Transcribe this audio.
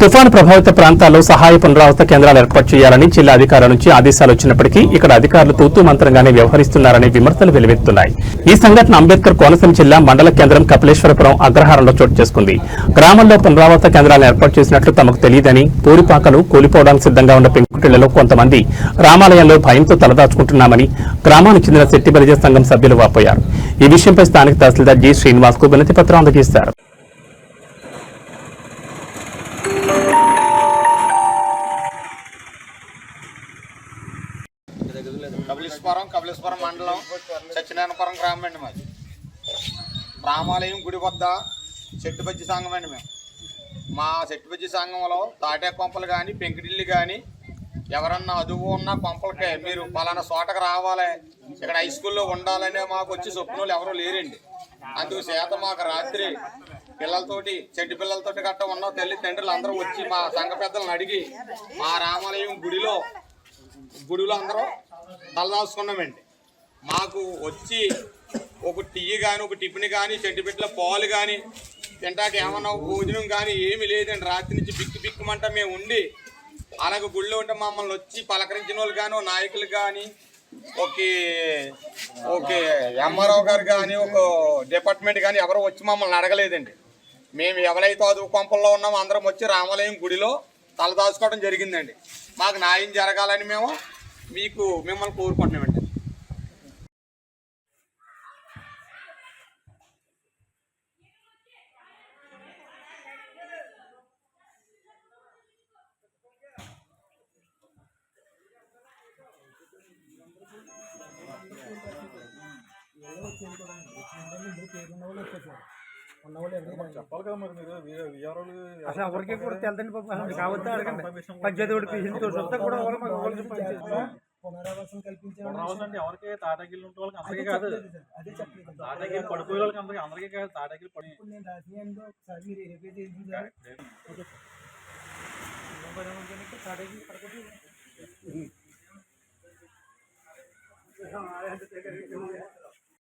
తుఫాను ప్రభావిత ప్రాంతాల్లో సహాయ పునరావాస కేంద్రాలు ఏర్పాటు చేయాలని జిల్లా అధికారుల నుంచి ఆదేశాలు వచ్చినప్పటికీ ఇక్కడ అధికారులు తూతూ మంత్రంగానే వ్యవహరిస్తున్నారనే విమర్శలు వెలువెత్తున్నాయి. ఈ సంఘటన అంబేద్కర్ కోనసీమ జిల్లా మండల కేంద్రం కపిలేశ్వరపురం అగ్రహారంలో చోటు చేసుకుంది. గ్రామంలో పునరావాస కేంద్రాలను ఏర్పాటు చేసినట్లు తమకు తెలియదని పూరిపాకలు కూలిపోవడానికి సిద్ధంగా ఉన్న పెంకుటిళ్ళలో కొంతమంది రామాలయంలో భయంతో తలదాచుకుంటున్నామని గ్రామానికి చెందిన శెట్టి బలిజ సంఘం సభ్యులు వాపోయారు. ఈ విషయంపై స్థానిక తహసీల్దార్ జి శ్రీనివాస్కు వినతి పత్రం అందజేశారు. కపిలేశ్వరం కపిలేశ్వరం మండలం సత్యనారాయణపురం గ్రామం అండి మాది. రామాలయం గుడి వద్ద చెట్టుబజ్జి సంఘం అండి మేము. మా చెట్టుబజ్జి సంఘంలో తాటే కొంపలు కానీ పెంకిటిల్లి కానీ ఎవరన్నా అదువు ఉన్న కొంపలకే మీరు పలానా చోటకు రావాలి. ఇక్కడ హై స్కూల్లో ఉండాలనే మాకు వచ్చి చొప్పున ఎవరూ లేరండి. అందుకు చేత మాకు రాత్రి పిల్లలతోటి చెడ్డి పిల్లలతోటి గట్ట ఉన్న తల్లి తండ్రులు అందరూ వచ్చి మా సంఘ పెద్దలను అడిగి మా రామాలయం గుడిలో గుడిలో అందరూ తలదాచుకున్నామండి మాకు వచ్చి ఒక టీ కానీ ఒక టిఫిన్ కానీ చెట్టుపెట్ల పాలు కానీ తింటాక ఏమన్నా భోజనం కానీ ఏమీ లేదండి. రాత్రి నుంచి బిక్కు బిక్కుమంట మేము ఉండి అలాగే గుళ్ళో ఉంటే మమ్మల్ని వచ్చి పలకరించిన వాళ్ళు కానీ ఓ నాయకులు కానీ ఒక ఓకే ఎంఆర్ఓ గారు కానీ ఒక డిపార్ట్మెంట్ కానీ ఎవరు వచ్చి మమ్మల్ని అడగలేదండి. మేము ఎవరైతే అదుపు కొంపల్లో ఉన్నామో అందరం వచ్చి రామాలయం గుడిలో తలదాచుకోవడం జరిగిందండి. మాకు న్యాయం జరగాలని మేము మీకు మిమ్మల్ని కోరుకుంటున్నామండి చెప్పాలి కదా మరి మీరు విఆర్ఓలు అసలు ఎవరికి కూడా తెలదండి పాపం అసలు కావద్దు అడగండి పంచాయతీ ఒకటి పీసీని చూస్తే కూడా ఎవరు మాకు ఎవరికి పంచాయతీ పునరావాసం కల్పించాలని రావాలంటే ఎవరికి తాటాకిలు ఉంటే వాళ్ళకి అందరికీ కాదు అదే చెప్పలేదు తాటాకిలు పడిపోయే వాళ్ళకి అందరికీ అందరికీ కాదు తాటాకిలు పడి ఇప్పుడు నేను రాసినందు ఒకసారి మీరు వెరిఫై చేసి సార్ తాడేకి పడకొట్టి